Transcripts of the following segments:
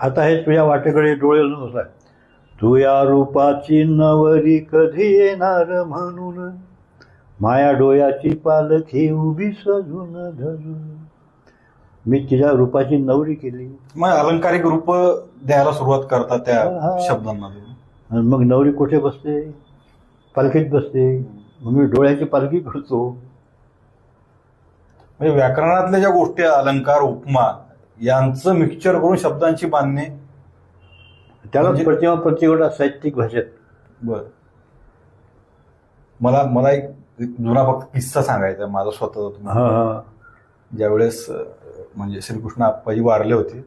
आता हे तुझ्या वाटेकडे डोळे आहे तू या रूपाची नवरी कधी येणार म्हणून? माया डोळ्याची पालखी उभी सजून धरून. मी तिच्या रूपाची नवरी केली. मग अलंकारिक रूप द्यायला सुरुवात करतात त्या. शब्दांना. आणि मग नवरी कुठे बसते? पालखीत बसते. मग मी डोळ्याची पालखी करतो. म्हणजे व्याकरणातल्या ज्या गोष्टी अलंकार उपमा यांचं मिक्सचर करून शब्दांची बांधणे त्याला म्हणजे- प्रतिमा प्रतिगोडा साहित्यिक भाषेत. बर. मला मला एक जुना फक्त किस्सा सांगायचा आहे, माझा स्वतःचा तुम्हाला. हा ज्यावेळेस अं, म्हणजे श्रीकृष्ण आप्पाजी वारले होते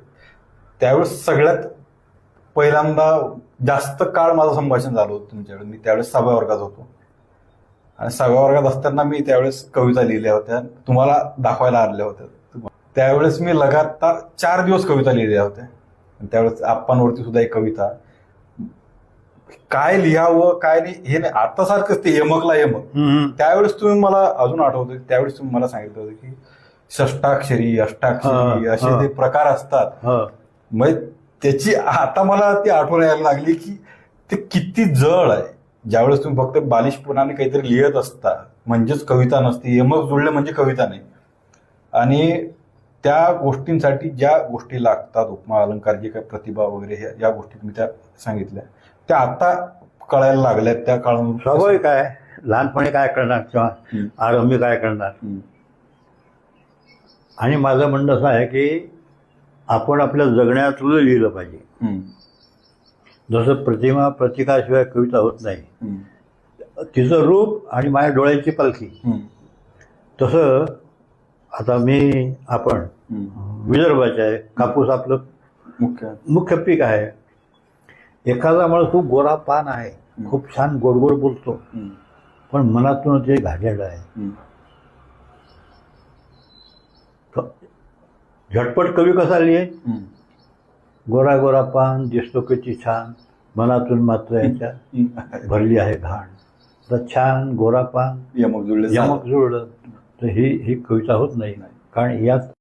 त्यावेळेस सगळ्यात पहिल्यांदा जास्त काळ माझं संभाषण झालं होतं तुमच्याकडे. मी त्यावेळेस सहाव्या वर्गात होतो. आणि सहाव्या वर्गात असताना मी त्यावेळेस कविता लिहिल्या होत्या. तुम्हाला दाखवायला आणल्या होत्या. त्यावेळेस मी लगातार चार दिवस कविता लिहिल्या होत्या त्यावेळेस आप्पांवरती सुद्धा एक कविता काय लिहावं काय नाही हे नाही आता सारखंच ते यमकला यमक. त्यावेळेस तुम्ही मला अजून आठवतं त्यावेळेस तुम्ही मला सांगितलं होतं की षष्टाक्षरी अष्टाक्षरी असे. ते प्रकार असतात. मग त्याची आता मला ती आठवण यायला लागली की ते किती जळ आहे ज्यावेळेस तुम्ही फक्त बालिशपणाने काहीतरी लिहित असता म्हणजेच कविता नसते यमक जुळले म्हणजे कविता नाही आणि त्या गोष्टींसाठी ज्या गोष्टी लागतात उपमा अलंकार जे काही प्रतिभा वगैरे या गोष्टी तुम्ही त्या सांगितल्या त्या आता कळायला लागल्यात त्या काळानुसार स्वाभाविक आहे लहानपणी काय करणार किंवा. आरंभी काय करणार. आणि माझं म्हणणं असं आहे की आपण आपल्या जगण्यातलं लिहिलं पाहिजे. जसं प्रतिमा प्रतिकाशिवाय कविता होत नाही. तिचं रूप आणि माझ्या डोळ्याची पालखी. तसं आता मी आपण. विदर्भाचे आहे कापूस आपलं मुख्य मुख्य पीक आहे एखादा माणूस खूप गोरा पान आहे खूप छान गोड गोड बोलतो. पण मनातून ते घाणेरडं आहे. झटपट कवी कसा लिहे. गोरा गोरा पान दिसतो किती छान मनातून मात्र याच्या. भरली आहे घाण तर छान गोरा पान यमक जुळले यमक जुळलं तर ही ही कविता होत नाही. कारण यात